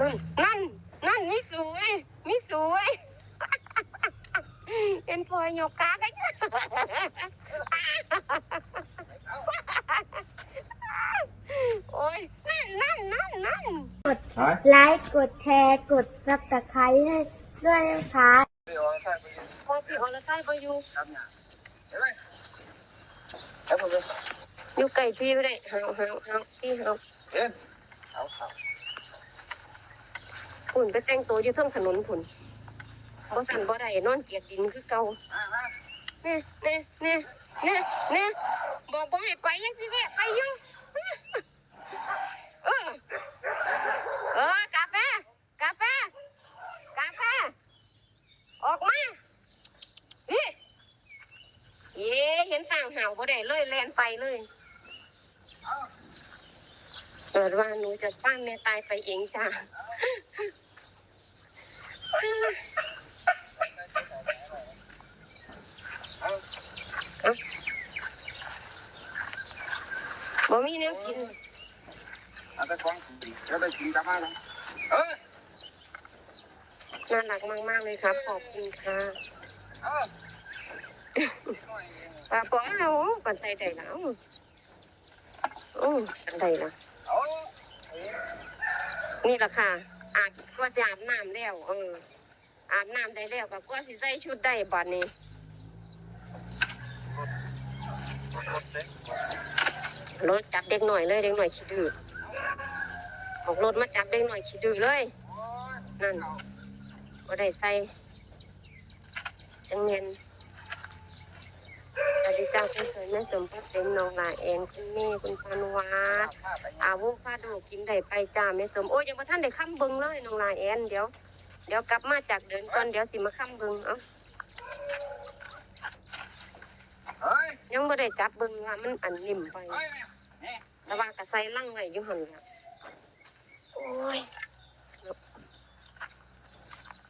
นั่นนั่น นั่นมิสวยมิสวยเป็นพลอยโยกากันโอ้ยนั่นนั่นนั่นนั่นฮะไลค์กดแชร์กดซับสไครต์ให้ด้วยนะคะพอพี่อรไส้พออยู่อยู่ไก่พี่ไม่ได้เฮาเฮาเฮาพี่เฮา ผุ่นไปแต่งตัวอยู่เทิงถนนผุ่นบ่สั่นบ่ได้นอนเกียกดินคือเก่าเน่เน่เน่เน่เน่บอกบ่ให้ไปยังสิแวะไปอยู่เออเออกาแฟกาแฟกาแฟออกมานี่เย้เห็นต่างหาวบ่ได้เลยแลนไปเลยเกิดว่าหนูจะป้าแม่ตายไปเองจ้า บ่มีแนวกินเอาไปฟ้องแล้วไปกินกลับมาแล้วเออน่ารักมากๆเลยครับ ขอบคุณค่ะเออป้าบอกเอาปันใจได้แล้วโอ้ปันใจละเอานี่แหละค่ะ อาบก็จะอาบน้ำแล้วเออ อาบน้ำได้แล้วก็ก็สิใส่ชุดได้บัดนี้รถจับเด็กหน่อยเลยเด็กหน่อยขี้ดื้อออกรถมาจับเด็กหน่อยขี้ดื้อเลย นั่นก็ได้ใส่จังเงิน สวัสดีจ้าคุณสวยแม่สมพักเป็นน้องลาเองคุณแม่คุณปานวาดอาวุคาโดกินได้ไปจ้าแม่สมโอ้ยยังมาท่านได้ค้ำเบิงเลยน้องลาเอนเดี๋ยว เดี๋ยวกลับมาจากเดินก่อนเดี๋ยวสิมาค้ำเบิงเอ้ายังไม่ได้จับเบิงว่ามันอันนิ่มไปเฮ้ยนี่แต่ว่ากระใส่ลั่งไว้อยู่หันละโอ้ย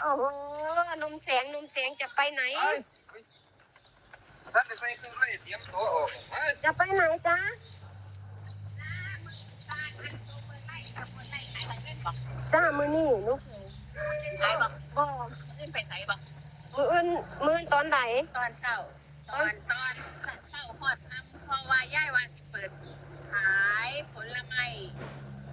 โอ้โหนมแสงนมแสงจะไปไหน ท่านไปใส่เครื่องเลยเตรียมตัวออกเฮ้ยจะไปไหนจ๊ะจ้ามือนี่นุ๊กใช่บอกบ่ขึ้นไปใส่บอกมืออื่นมืออื่นตอนไหนตอนเช้า ตอนตอนเช้าหอดทำเพราะว่าย่ายว่าสิเปิด ขายผลไม้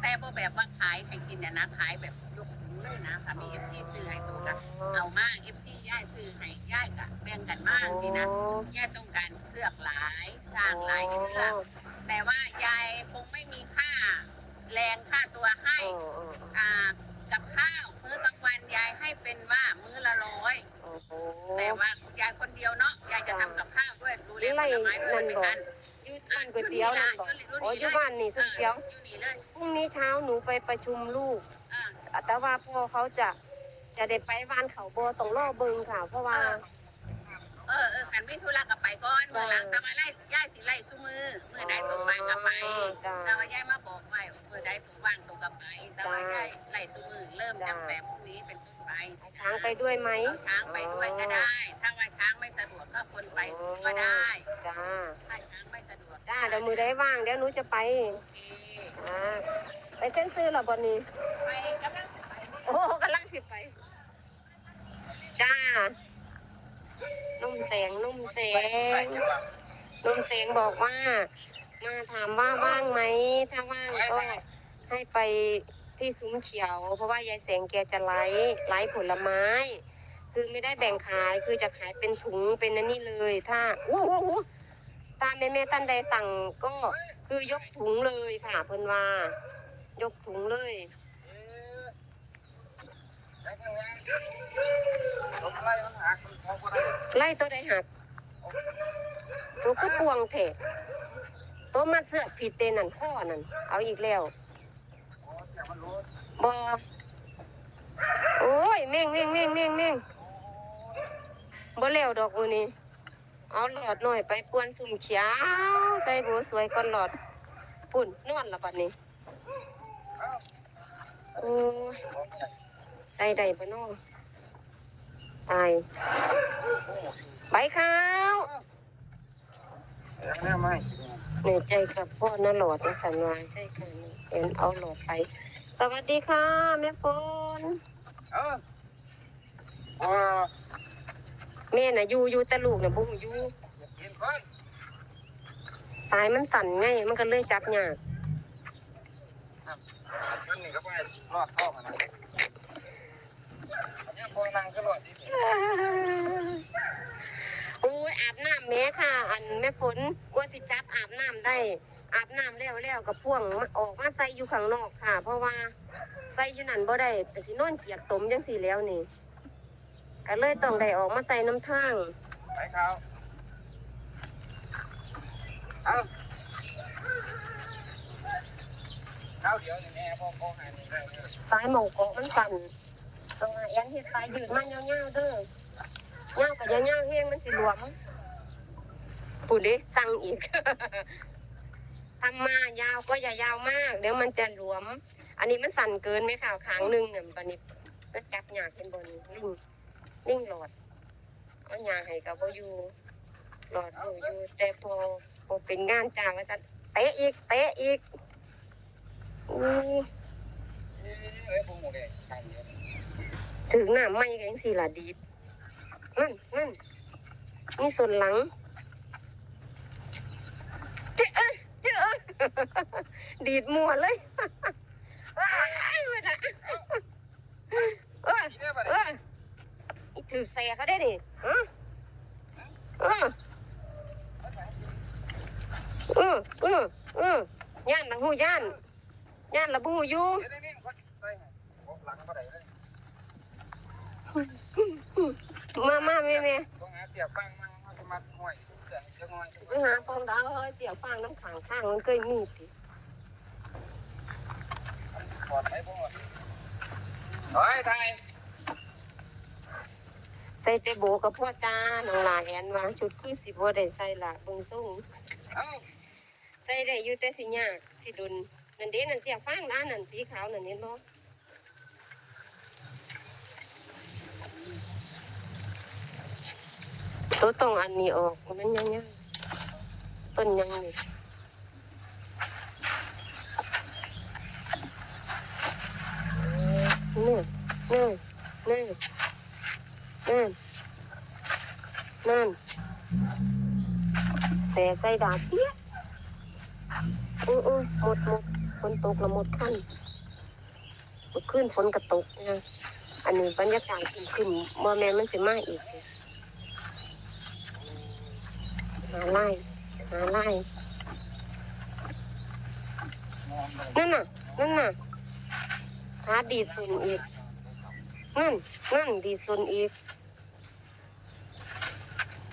แต่บ่แบบว่าขายให้กินเนี่ยนะขายแบบยกถุง เลยนะค่ะมีเอฟซีซื้อให้ตัวกันเอามากเอฟซีย่ายซื้อให้ย่ายกะแบ่งกันมากนี่นะย่ายต้องการเสือกหลายสร้างหลายเชือกแต่ว่ายายคงไม่มีค่าแรงค่าตัวให้โอ้โอ้อ่ากับข้าวมื้อกลางวันยายให้เป็นว่ามื้อละร้อยโอ้โหแต่ว่ายายคนเดียวเนาะยายจะทำกับข้าวด้วยดูแลผลไม้ด้วยไม่ทันอยู่บ้านก๋วยเตี๋ยวนั่นบอกโอ้ยอยู่บ้านนี่สุดเขียวอยู่นี่เลยพรุ่งนี้เช้าหนูไปประชุมลูกอ่า แต่ว่าพ่อเขาจะจะได้ไปวานเขาโบต้องรอเบิงค่ะ เพราะว่า เออเออขันวิธุระกับไปก่อนเมื่อหลังทำอะไรย่ายสิไล่สู้มือเมื่อใดตัวไปกับไปจ้าแต่ว่าย่ายมาบอกไว้เมื่อใดตัวว่างตัวกับไปแต่ว่าย่ายไล่สู้มือเริ่มตั้งแต่พรุ่งนี้เป็นต้นไปเอาช้างไปด้วยไหมเอาช้างไปด้วยก็ได้ ถ้าว่าช้างไม่สะดวกก็คนไปก็ได้จ้าถ้าช้างไม่สะดวกจ้าเดี๋ยวมือได้ว่างเดี๋ยวหนูจะไปโอเค อ่า ไปเส้นซื้อเหรอบอนนี้ไปกำลังไปโอ้กำลังสิไปจ้านุ่มแสงนุ่มแสงนุ่มแสงบอกว่า มาถามว่าว่างไหมถ้าว่างก็ให้ไปที่ซุ้มเขียว เพราะว่ายายแสงแกจะไลฟ์ไลฟ์ผลไม้ คือไม่ได้แบ่งขายคือจะขายเป็นถุงเป็นนั่นนี่เลย ถ้าอู้หูหูตามแม่แม่ๆท่านใดสั่งก็คือยกถุงเลยค่ะเพิ่นว่า ยกถุงเลยไล่ตัวใดหักตัวก็ปวงเถะตัวมัดเสือผิดเตนั่นข้อนั่นเอาอีกแล้วบอโอ้ยเม่งเม่งเม่งเม่งเม่งบ่แล้วดอกอูนี่เอาหลอดหน่อยไปปวนสุ่มเขียวใส่บัวสวยก่อนหลอดปุ่นนอนละบัดนี้ โอ้ยใส่ได้ปะน้อตายใบขาวเหนื่อยใจกับพ่อน่าหลอดนะสันวาใช่ค่ะนี่เห็นเอาหลอดไป สวัสดีค่ะแม่ฝนเออพอแม่น่ะอยู่อยู่แต่ลูกน่ะบ่ฮู้อยู่กินก่อนสายมันสั่นไงมันก็เลยจับยาก นั่นนี่ก็ไปรอดท้องนะอันนี้พอนั่งก็รอดดีโอ้อาบน้ำแม่ค่ะ อันแม่ฝนกลัวสิจับอาบน้ำได้ อาบน้ำแล้วแล้วกับพ่วงออกมาใส่อยู่ข้างนอกค่ะ เพราะว่าใส่อยู่นั่นบ่ได้แต่สินอนเกียกตมจังสี่แล้วนี่ก็เลยต้องได้ออกมาใส่น้ำทางไปเขาเอา ข้าเดียวแม่พ่อพ่อหานี่ได้เลยสายหมองเกาะมันสั่นต้องมาแอนเฮ็ดสายยืดมันยาวๆเด้อยากับยาวๆเฮงมันสิหลวมปุ่นดิสั่งอีกทำมายาวก็อย่ายาวมาก เดี๋ยวมันจะหลวม อันนี้มันสั่นเกินไหมค่ะขางหนึ่งเนี่ยบันนี้มันจับหยาเป็นบนลิงลิงหลอดเอายาให้กับบ่อยู่หลอดบ่อยู่แต่พอพอเป็นงานจ้างแล้วจะเตะอีกเตะอีก โอ้ถึงหน้าไม่กันสิล่ะดีดนั่นนั่นนี่ส่วนหลังเจ้าเจ้าดีดมัวเลยว้ายเว้ยนะเออนี่ได้ปะเอเนี่ยถือแสเขาได้ดิฮะเออเออเออเออย่านละหูย่าน ย่านละบูอยู่เดี๋ยวนี่วัดใส่หลังก็ได้เลยมามาแม่แม่ต้องหาเสียบฟังมั่งมันจะมาห่วยเสียงจะห่วยไปหาฟองดาวเฮ้ยเสียฟางน้ำขังข้างมันเคยมีสิปลอดภัยบ่หมดเฮ้ยไทยใส่แต่โบกับพ่อจ้าน้องหลาแอนว่าชุดคือสิบ่ได้ใส่ละเบิ่งส่งเอ้าใส่ได้อยู่แต่สิยากสิดุน นั่นเด้นั่นเสียฟางร้านนั่นสีขาวนั่นเห็นบ่ตัวต้องอันนี้ออกมันยังยังต้นยังนี่นี่นี่นี่นั่นนั่นแต่ใส่ดาบเปี้ยโอ้ยโอ้ยหมดหมด นตกล้วหมดขั้นหมดขึ้นฝนกระตกนะอันนี้บรรยากาศขึ้นขึ้นว่าแม่นมันสิมาอีกหาไล่หาไล่นั่นน่ะ นั่นน่ะหาดีดสุนอีก นั่น นั่นดีดสุนอีก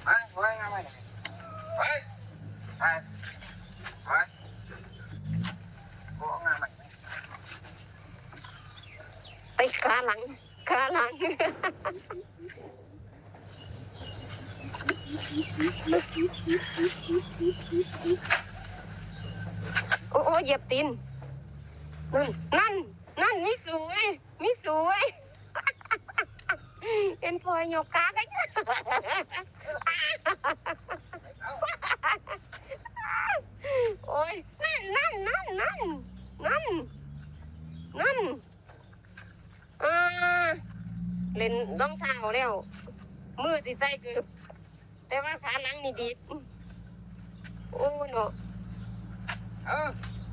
ไปไปไปไปบ่งามไหม ไป ขาหลังขาหลังโอ้โอ้เหยียบตีนนั่นนั่นนั่นมิสวยมิสวยเป็นพลอยกขากันโอ้ยนั่นนั่นนั่นนั่นนั่นนั่น อ่าเล่นรองเท้าแล้ว มือติใส่เกือบแต่ว่าขาหลังนี่ดีดโอ้เนาะเออ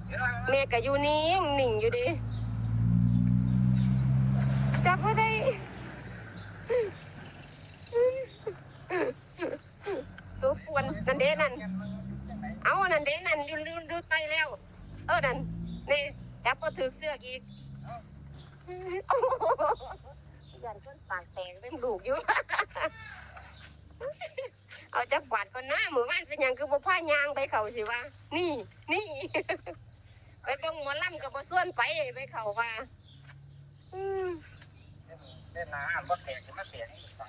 เดี๋ยวเราแม่ก็อยู่นิ่งนิ่งอยู่ดิจับบ่ได้ตัวปวนนั่นเด้นั่น เอาอันนั่นเด้นั่นดูดูดูไตแล้ว เออนั่นนี่จับก็ถือเสื้ออีกโอ้โห ยันต้นปากแตกเป็นลูกอยู่ เอาจักกวาดก่อนหน้าหมู่บ้านเป็นหยังคือบ่พายางไปเขาสิว่า นี่นี่ ไปเบิ่งหมอลำกับบ่ส่วนไปไปเขาว่าอืมเล่นน้ำบ่แตกจะมาแตกใส่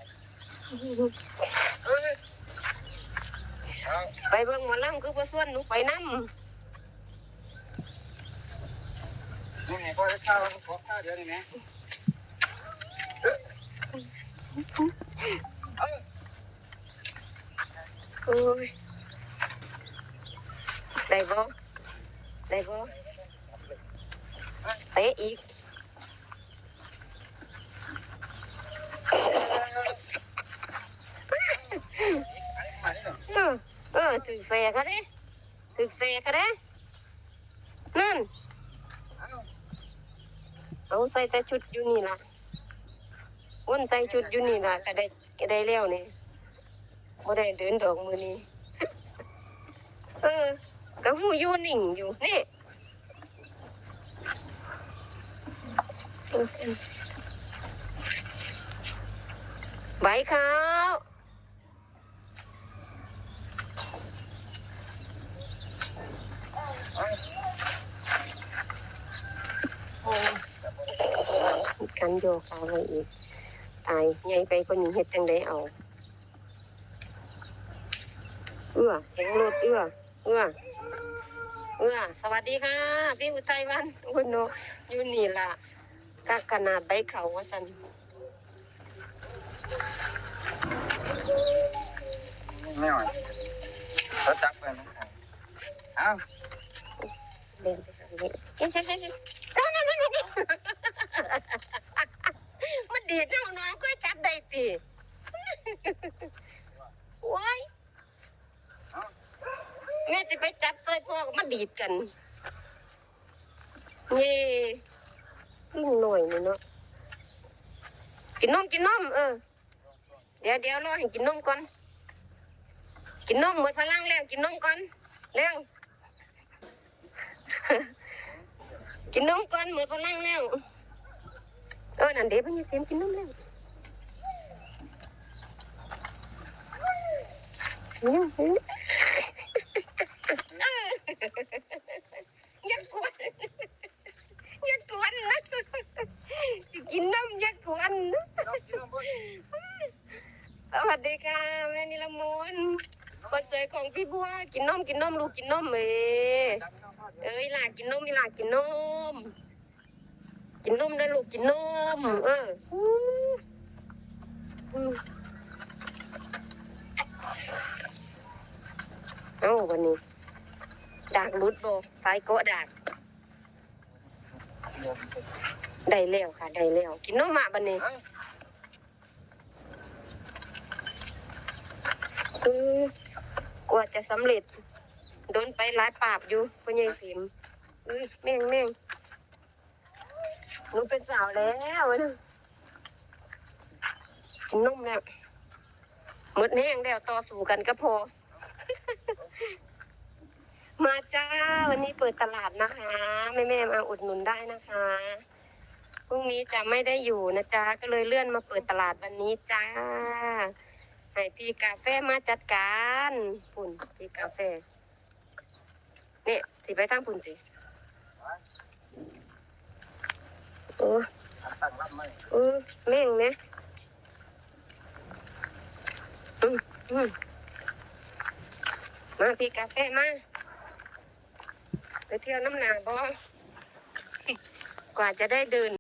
เอ้ยเอาไปเบิ่งหมอลำคือบ่ส่วนหนูไปนำ มึงพ่อได้ข้าวขอข้าเดี๋ยวนี้ไหมโอ้ยได้บ่ได้บ่เตะอีกเออเออถึงเสกันได้ถึงเสกันได้นั่น เอาใส่แต่ชุดอยู่นี่ล่ะวนใส่ชุดอยู่นี่ล่ะก็ได้ก็ได้แล้วนี่บ่ได้เดินดอกมือนี้เออก็หูอยู่นิ่งอยู่นี่ใบขาวโอ้ กันโยกเอาไว้อีก ตายใหญ่ไปคนนี้เฮ็ดจังไดเอาเอื้อเสียงรถเอื้อเอื้อเอื้อสวัสดีค่ะ พี่อุทัยวันคุณโนอยู่นี่ล่ะกากขนาดใบเขาว่าสันไม่อ่อยเขาจับไปนะเอ้าเดินไปทางนี้ นั่นนั่นนั่นนั่นมันดีดน้องน้องก็จับได้ตีว้ายแม่จะไปจับซอยพ่อก็มาดีดกันเย่ขึ้นหน่อยนี่เนาะกินนมกินนมเออ เดี๋ยวเดี๋ยวรอให้กินนมก่อน กินนมหมดพลังแล้วกินนมก่อนเร็วกินนมก่อนหมดพลังแล้ว เออนั่นเดี๋ยวพี่เสียมกินนมแล้วยังเอออยักกวนยักกวนนะสิกินนมยักกวนนะสวัสดีค่ะแม่นิลมนคนสวยของพี่บัวกินนมกินนมลูกกินนมเอ้จับน้องพ่อเดี๋ยเอ้ยหลากินนมอีหลากินนม กินนมได้ลูกกินนม เอออู้อู้เอ้าวันนี้ดากรุดโบสายโกะดากเดี๋ยวได้แล้วค่ะได้แล้วกินนมมาบันนี้เอ้ยคือกว่าจะสำเร็จ โดนไปหลายปราบอยู่พ่อใหญ่สิมเอ้ยแม่งแม่ง หนูเป็นสาวแล้วนะกินนมแล้วหมดแห้งแล้วต่อสู้กันก็พอ มาจ้า วันนี้เปิดตลาดนะคะแม่แม่ๆมาอุดหนุนได้นะคะพรุ่งนี้จะไม่ได้อยู่นะจ๊ะก็เลยเลื่อนมาเปิดตลาดวันนี้จ้าให้พี่กาแฟมาจัดการปุ่นพี่กาแฟเนี่ยสิไปทางปุ่นสิ โอ้ตั้งรับไหมเออแม่งไหมอืมอืมมาพี่กาแฟมาไปเที่ยวน้ำหนาบ่กว่าจะได้เดิน